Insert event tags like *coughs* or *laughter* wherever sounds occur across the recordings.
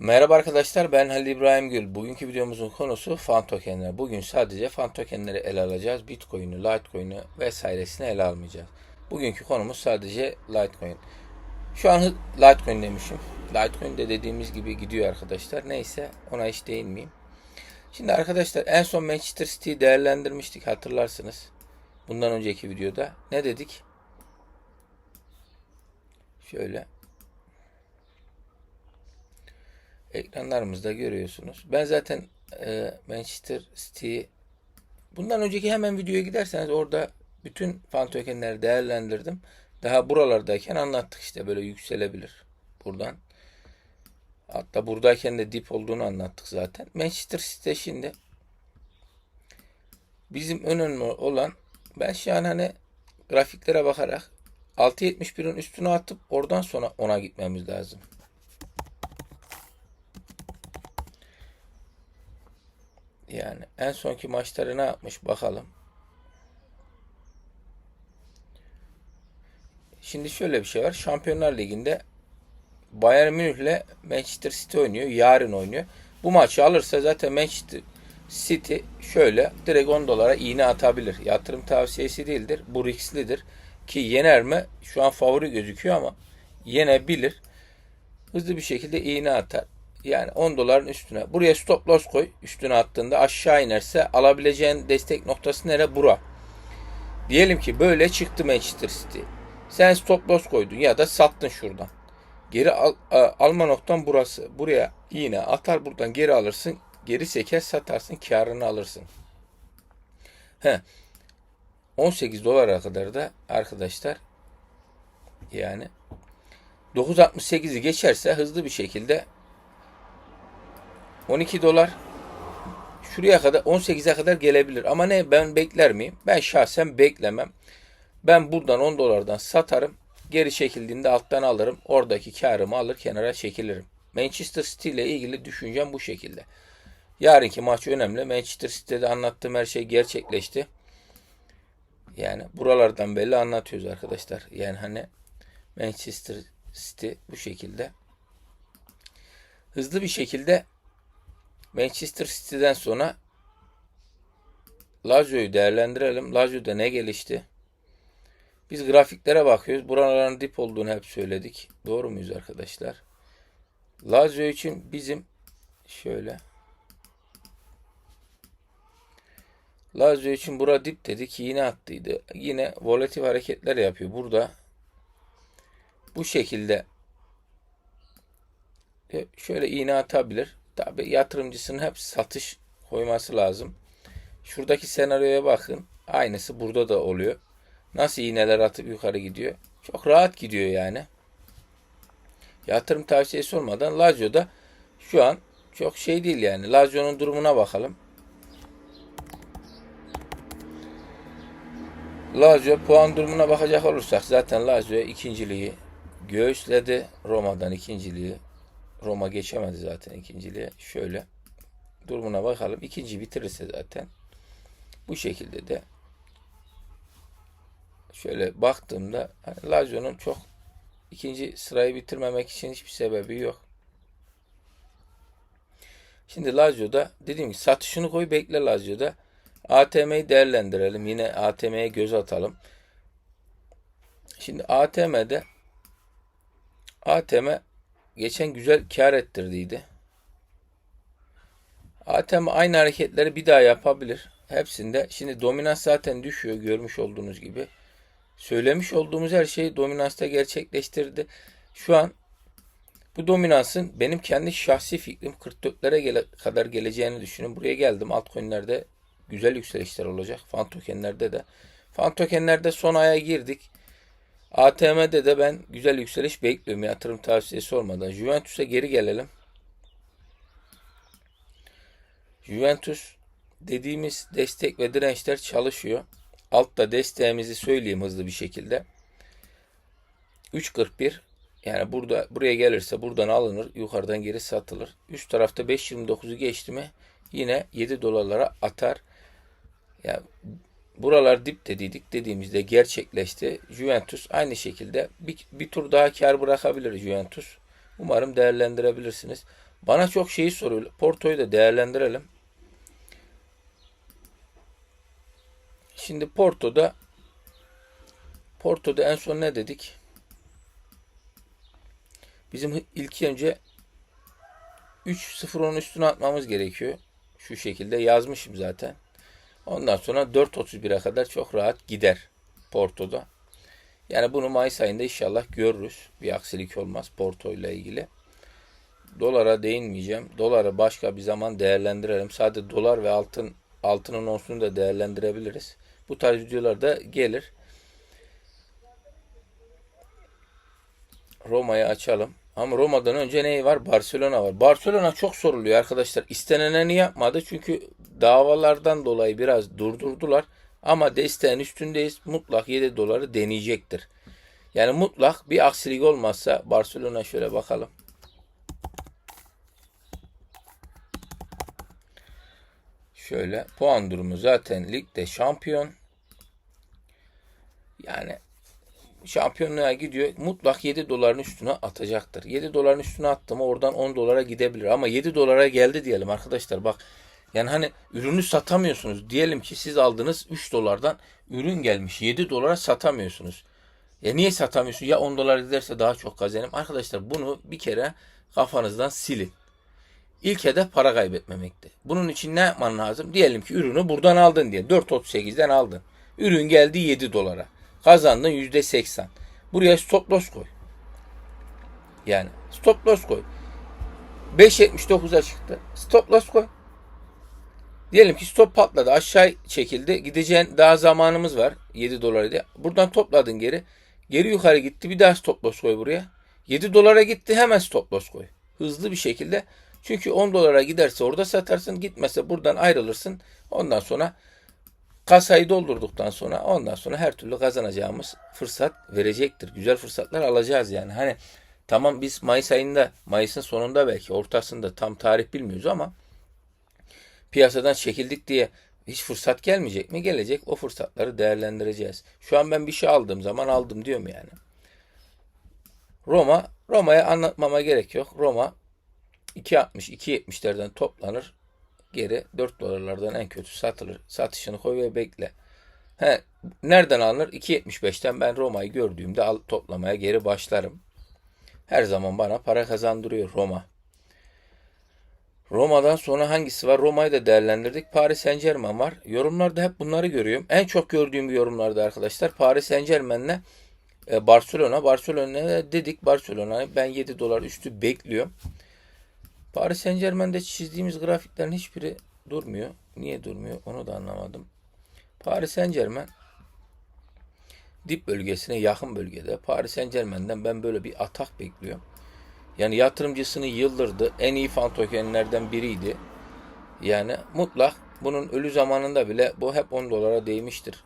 Merhaba arkadaşlar ben Halil İbrahim Gül. Bugünkü videomuzun konusu fan tokenler. Bugün sadece fan tokenleri ele alacağız. Bitcoin'i, Litecoin'i vesairesini ele almayacağız. Bugünkü konumuz sadece Litecoin. Şu an Litecoin demişim. Litecoin de dediğimiz gibi gidiyor arkadaşlar. Neyse ona hiç değinmeyeyim. Şimdi arkadaşlar en son Manchester City'yi değerlendirmiştik hatırlarsınız. Bundan önceki videoda. Ne dedik? Şöyle ekranlarımızda görüyorsunuz. Ben zaten e, Manchester City bundan önceki hemen videoya giderseniz orada bütün fan tokenleri değerlendirdim. Daha buralardayken anlattık işte böyle yükselebilir buradan. Hatta buradayken de dip olduğunu anlattık zaten. Manchester City şimdi bizim önemli olan ben şu an hani grafiklere bakarak 6.71'in üstüne atıp oradan sonra ona gitmemiz lazım. Yani en sonki maçları ne yapmış bakalım. Şimdi şöyle bir şey var. Şampiyonlar Ligi'nde Bayern Münih'le Manchester City oynuyor. Yarın oynuyor. Bu maçı alırsa zaten Manchester City şöyle direkt 10 dolara iğne atabilir. Yatırım tavsiyesi değildir. Bu risklidir. Ki yener mi? Şu an favori gözüküyor ama yenebilir. Hızlı bir şekilde iğne atar. Yani 10 doların üstüne. Buraya stop loss koy. Üstüne attığında aşağı inerse alabileceğin destek noktası nere? Bura. Diyelim ki böyle çıktı Manchester City. Sen stop loss koydun ya da sattın şuradan. Geri al, a- alma noktan burası. Buraya iğne atar buradan geri alırsın. Geri seker satarsın karını alırsın. He. 18 dolara kadar da arkadaşlar yani 9.68'i geçerse hızlı bir şekilde 12 dolar şuraya kadar 18'e kadar gelebilir. Ama ne ben bekler miyim? Ben şahsen beklemem. Ben buradan 10 dolardan satarım. Geri çekildiğinde alttan alırım. Oradaki karımı alır kenara çekilirim. Manchester City ile ilgili düşüncem bu şekilde. Yarınki maç önemli. Manchester City'de anlattığım her şey gerçekleşti. Yani buralardan belli anlatıyoruz arkadaşlar. Yani hani Manchester City bu şekilde. Hızlı bir şekilde Manchester City'den sonra Lazio'yu değerlendirelim. Lazio'da ne gelişti? Biz grafiklere bakıyoruz. Buraların dip olduğunu hep söyledik. Doğru muyuz arkadaşlar? Lazio için bizim şöyle Lazio için bura dip dedik. Yine attıydı. Yine volatil hareketler yapıyor. Burada bu şekilde şöyle iğne atabilir. Tabi yatırımcısının hep satış koyması lazım. Şuradaki senaryoya bakın. Aynısı burada da oluyor. Nasıl iğneler atıp yukarı gidiyor? Çok rahat gidiyor yani. Yatırım tavsiyesi olmadan Lazio'da şu an çok şey değil yani. Lazio'nun durumuna bakalım. Lazio puan durumuna bakacak olursak zaten Lazio ikinciliği göğüsledi. Roma'dan ikinciliği. Roma geçemedi zaten ikinciliğe. Şöyle durumuna bakalım. İkinci bitirirse zaten bu şekilde de şöyle baktığımda hani Lazio'nun çok ikinci sırayı bitirmemek için hiçbir sebebi yok. Şimdi Lazio'da dediğim gibi satışını koy bekle Lazio'da. ATM'yi değerlendirelim. Yine ATM'ye göz atalım. Şimdi ATM'de ATM geçen güzel kar ettirdiydi. ATM aynı hareketleri bir daha yapabilir. Hepsinde. Şimdi dominans zaten düşüyor görmüş olduğunuz gibi. Söylemiş olduğumuz her şeyi dominansta gerçekleştirdi. Şu an bu dominansın benim kendi şahsi fikrim 44'lere gele, kadar geleceğini düşünüyorum. Buraya geldim. Altcoin'lerde güzel yükselişler olacak. Fan tokenlerde de. Fan tokenlerde son aya girdik. ATM'de de ben güzel yükseliş bekliyorum yatırım tavsiyesi olmadan. Juventus'a geri gelelim. Juventus dediğimiz destek ve dirençler çalışıyor. Altta desteğimizi söyleyeyim hızlı bir şekilde. 3.41 yani burada buraya gelirse buradan alınır, yukarıdan geri satılır. Üst tarafta 5.29'u geçti mi yine 7 dolarlara atar. Yani buralar dip dediydik dediğimizde gerçekleşti. Juventus aynı şekilde bir, bir tur daha kar bırakabilir Juventus. Umarım değerlendirebilirsiniz. Bana çok şeyi soruyor. Porto'yu da değerlendirelim. Şimdi Porto'da Porto'da en son ne dedik? Bizim ilk önce 3-0'ın üstüne atmamız gerekiyor. Şu şekilde yazmışım zaten. Ondan sonra 4.31'e kadar çok rahat gider Porto'da. Yani bunu Mayıs ayında inşallah görürüz. Bir aksilik olmaz Porto ile ilgili. Dolara değinmeyeceğim. Doları başka bir zaman değerlendirelim. Sadece dolar ve altın altının onsunu da değerlendirebiliriz. Bu tarz videolar da gelir. Roma'yı açalım. Ama Roma'dan önce ne var? Barcelona var. Barcelona çok soruluyor arkadaşlar. İstenileni yapmadı çünkü davalardan dolayı biraz durdurdular. Ama desteğin üstündeyiz. Mutlak 7 doları deneyecektir. Yani mutlak bir aksilik olmazsa Barcelona şöyle bakalım. Şöyle puan durumu zaten ligde şampiyon. Yani şampiyonluğa gidiyor. Mutlak 7 doların üstüne atacaktır. 7 doların üstüne attı mı oradan 10 dolara gidebilir. Ama 7 dolara geldi diyelim arkadaşlar. Bak yani hani ürünü satamıyorsunuz. Diyelim ki siz aldınız 3 dolardan ürün gelmiş 7 dolara satamıyorsunuz. Ya niye satamıyorsun? Ya 10 dolar giderse daha çok kazanırım. Arkadaşlar bunu bir kere kafanızdan silin. İlk hedef para kaybetmemekti. Bunun için ne yapman lazım? Diyelim ki ürünü buradan aldın diye. 4.38'den aldın. Ürün geldi 7 dolara. Kazandın %80. Buraya stop loss koy. Yani stop loss koy. 5.79'a çıktı. Stop loss koy. Diyelim ki stop patladı. Aşağı çekildi. Gideceğin daha zamanımız var. 7 dolarıydı. Buradan topladın geri. Geri yukarı gitti. Bir daha stop loss koy buraya. 7 dolara gitti. Hemen stop loss koy. Hızlı bir şekilde. Çünkü 10 dolara giderse orada satarsın. Gitmese buradan ayrılırsın. Ondan sonra kasayı doldurduktan sonra ondan sonra her türlü kazanacağımız fırsat verecektir. Güzel fırsatlar alacağız yani. Hani tamam biz Mayıs ayında, Mayıs'ın sonunda belki ortasında tam tarih bilmiyoruz ama piyasadan çekildik diye hiç fırsat gelmeyecek mi? Gelecek. O fırsatları değerlendireceğiz. Şu an ben bir şey aldığım zaman aldım diyorum yani. Roma, Roma'ya anlatmama gerek yok. Roma 2.60, 2.70'lerden toplanır. Geri 4 dolarlardan en kötü satılır. Satışını koy ve bekle. He, nereden alınır? 2.75'ten ben Roma'yı gördüğümde al, toplamaya geri başlarım. Her zaman bana para kazandırıyor Roma. Roma'dan sonra hangisi var? Roma'yı da değerlendirdik. Paris Saint Germain var. Yorumlarda hep bunları görüyorum. En çok gördüğüm yorumlarda arkadaşlar Paris Saint Germain'le e, Barcelona. Barcelona dedik. Barcelona'yı ben 7 dolar üstü bekliyorum. Paris Saint Germain'de çizdiğimiz grafiklerin hiçbiri durmuyor. Niye durmuyor onu da anlamadım. Paris Saint Germain dip bölgesine yakın bölgede. Paris Saint Germain'den ben böyle bir atak bekliyorum. Yani yatırımcısını yıldırdı. En iyi fan tokenlerden biriydi. Yani mutlak bunun ölü zamanında bile bu hep 10 dolara değmiştir.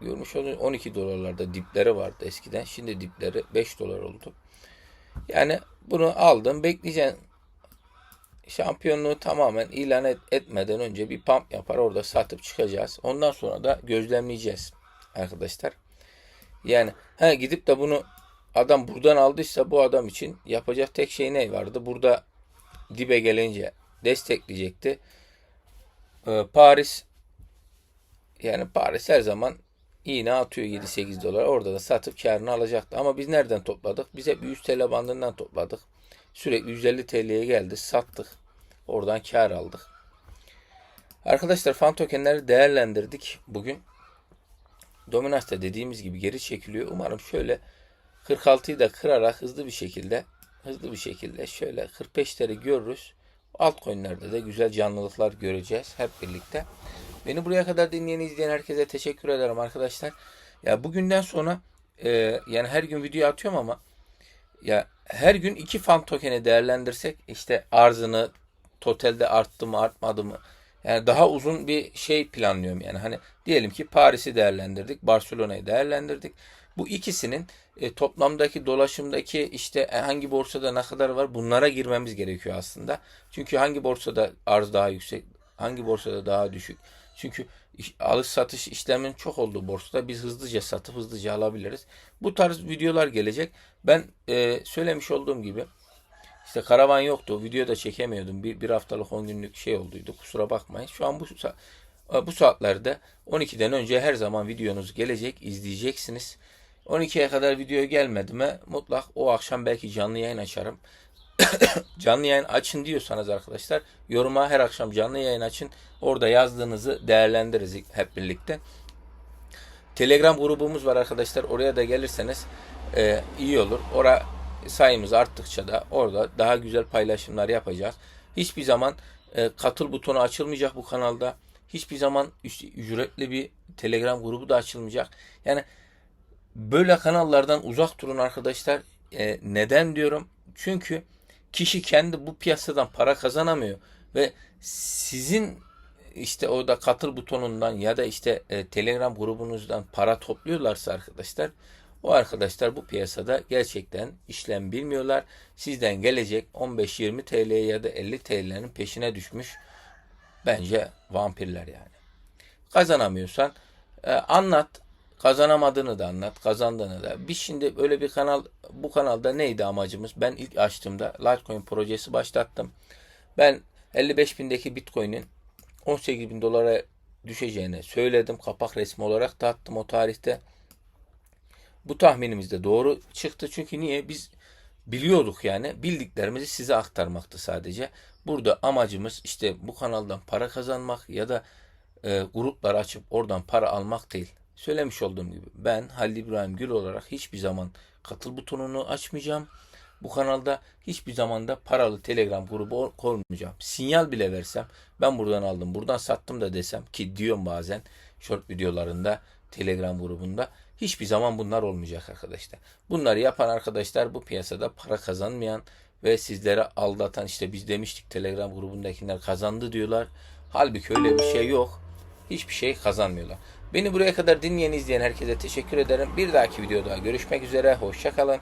Görmüş olduğunuz 12 dolarlarda dipleri vardı eskiden. Şimdi dipleri 5 dolar oldu. Yani bunu aldım. Bekleyeceğim. Şampiyonluğu tamamen ilan et, etmeden önce bir pump yapar. Orada satıp çıkacağız. Ondan sonra da gözlemleyeceğiz arkadaşlar. Yani he, gidip de bunu adam buradan aldıysa bu adam için yapacak tek şey ne vardı? Burada dibe gelince destekleyecekti. Ee, Paris yani Paris her zaman iğne atıyor 7-8 dolar. Orada da satıp karını alacaktı. Ama biz nereden topladık? Biz hep 100 TL bandından topladık. Sürekli 150 TL'ye geldi. Sattık. Oradan kar aldık. Arkadaşlar fan tokenleri değerlendirdik bugün. Dominans da dediğimiz gibi geri çekiliyor. Umarım şöyle 46'yı da kırarak hızlı bir şekilde hızlı bir şekilde şöyle 45'leri görürüz. Altcoin'lerde de güzel canlılıklar göreceğiz hep birlikte. Beni buraya kadar dinleyen izleyen herkese teşekkür ederim arkadaşlar. Ya bugünden sonra e, yani her gün video atıyorum ama ya her gün iki fan tokeni değerlendirsek işte arzını totalde arttı mı artmadı mı? Yani daha uzun bir şey planlıyorum yani. Hani diyelim ki Paris'i değerlendirdik Barcelona'yı değerlendirdik. Bu ikisinin e, toplamdaki dolaşımdaki işte hangi borsada ne kadar var bunlara girmemiz gerekiyor aslında. Çünkü hangi borsada arz daha yüksek hangi borsada daha düşük? Çünkü alış satış işlemin çok olduğu borsada biz hızlıca satıp hızlıca alabiliriz. Bu tarz videolar gelecek. Ben e, söylemiş olduğum gibi İşte karavan yoktu. Video da çekemiyordum. Bir, bir haftalık 10 günlük şey olduydu. Kusura bakmayın. Şu an bu sa- bu saatlerde 12'den önce her zaman videonuz gelecek. izleyeceksiniz. 12'ye kadar video gelmedi mi mutlak o akşam belki canlı yayın açarım. *coughs* canlı yayın açın diyorsanız arkadaşlar yoruma her akşam canlı yayın açın. Orada yazdığınızı değerlendiririz hep birlikte. Telegram grubumuz var arkadaşlar. Oraya da gelirseniz e, iyi olur. Ora sayımız arttıkça da orada daha güzel paylaşımlar yapacağız. Hiçbir zaman e, katıl butonu açılmayacak bu kanalda. Hiçbir zaman ücretli bir Telegram grubu da açılmayacak. Yani böyle kanallardan uzak durun arkadaşlar. E, neden diyorum? Çünkü kişi kendi bu piyasadan para kazanamıyor ve sizin işte orada katıl butonundan ya da işte e, Telegram grubunuzdan para topluyorlarsa arkadaşlar o arkadaşlar bu piyasada gerçekten işlem bilmiyorlar. Sizden gelecek 15-20 TL ya da 50 TL'nin peşine düşmüş bence vampirler yani. Kazanamıyorsan e, anlat. Kazanamadığını da anlat, kazandığını da. Biz şimdi öyle bir kanal, bu kanalda neydi amacımız? Ben ilk açtığımda Litecoin projesi başlattım. Ben 55 bindeki Bitcoin'in 18 bin dolara düşeceğini söyledim. Kapak resmi olarak da attım o tarihte. Bu tahminimiz de doğru çıktı. Çünkü niye? Biz biliyorduk yani. Bildiklerimizi size aktarmaktı sadece. Burada amacımız işte bu kanaldan para kazanmak ya da e, gruplar açıp oradan para almak değil. Söylemiş olduğum gibi ben Halil İbrahim Gül olarak hiçbir zaman katıl butonunu açmayacağım. Bu kanalda hiçbir zaman da paralı Telegram grubu koymayacağım. Sinyal bile versem ben buradan aldım, buradan sattım da desem ki diyorum bazen short videolarında Telegram grubunda hiçbir zaman bunlar olmayacak arkadaşlar. Bunları yapan arkadaşlar bu piyasada para kazanmayan ve sizlere aldatan işte biz demiştik Telegram grubundakiler kazandı diyorlar. Halbuki öyle bir şey yok. Hiçbir şey kazanmıyorlar. Beni buraya kadar dinleyen izleyen herkese teşekkür ederim. Bir dahaki videoda görüşmek üzere. Hoşçakalın.